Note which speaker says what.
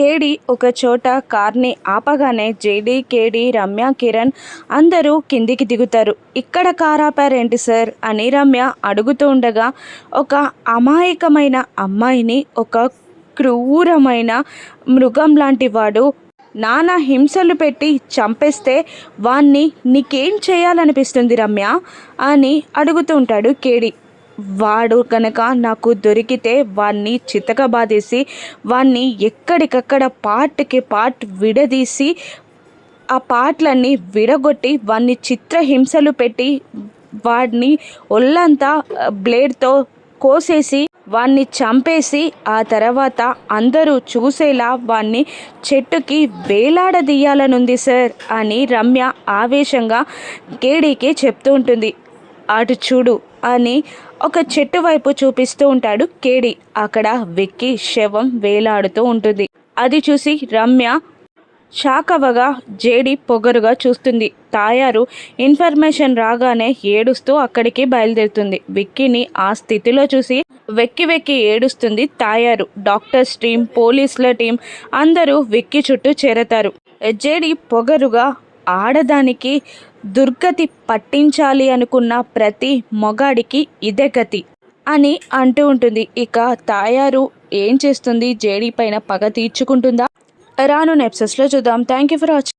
Speaker 1: కేడి ఒక చోట కార్ని ఆపగానే జేడి కేడి రమ్య కిరణ్ అందరూ కిందికి దిగుతారు. ఇక్కడ కార్ ఆపారేంటి సార్? అని రమ్య అడుగుతూ ఉండగా ఒక అమాయకమైన అమ్మాయిని ఒక క్రూరమైన మృగం లాంటి వాడు నానా హింసలు పెట్టి చంపేస్తే వాణ్ణి నీకేం చేయాలనిపిస్తుంది రమ్య? అని అడుగుతూ ఉంటాడు కేడి. వాడు కనుక నాకు దొరికితే వాణ్ణి చితకబాదేసి వాణ్ణి ఎక్కడికక్కడ పార్ట్కి పార్ట్ విడదీసి ఆ పాటలన్నీ విడగొట్టి వాడిని చిత్రహింసలు పెట్టి వాడిని ఒళ్ళంతా బ్లేడ్తో కోసేసి వాణ్ణి చంపేసి ఆ తర్వాత అందరూ చూసేలా వాణ్ణి చెట్టుకి వేలాడదీయాలనుంది సార్ అని రమ్య ఆవేశంగా కేడీకి చెప్తూ ఉంటుంది. అటు చూడు. అని ఒక చెట్టు వైపు చూపిస్తూ ఉంటాడు కేడి. అక్కడ వెక్కి శవం వేలాడుతూ ఉంటుంది. అది చూసి రమ్య షాకవగా జేడి పొగరుగా చూస్తుంది. తాయారు ఇన్ఫర్మేషన్ రాగానే ఏడుస్తూ అక్కడికి బయలుదేరుతుంది. విక్కీని ఆ స్థితిలో చూసి వెక్కి వెక్కి ఏడుస్తుంది తాయారు. డాక్టర్స్ టీం పోలీసుల టీం అందరూ విక్కీ చుట్టూ చేరతారు. జేడి పొగరుగా ఆడదానికి దుర్గతి పట్టించాలి అనుకున్న ప్రతి మొగాడికి ఇదే గతి అని అంటూ ఉంటుంది. ఇక తాయారు ఏం చేస్తుంది? జేడీ పైన పగ తీర్చుకుంటుందా? రాను నెప్సెస్లో చూద్దాం. Thank you for watching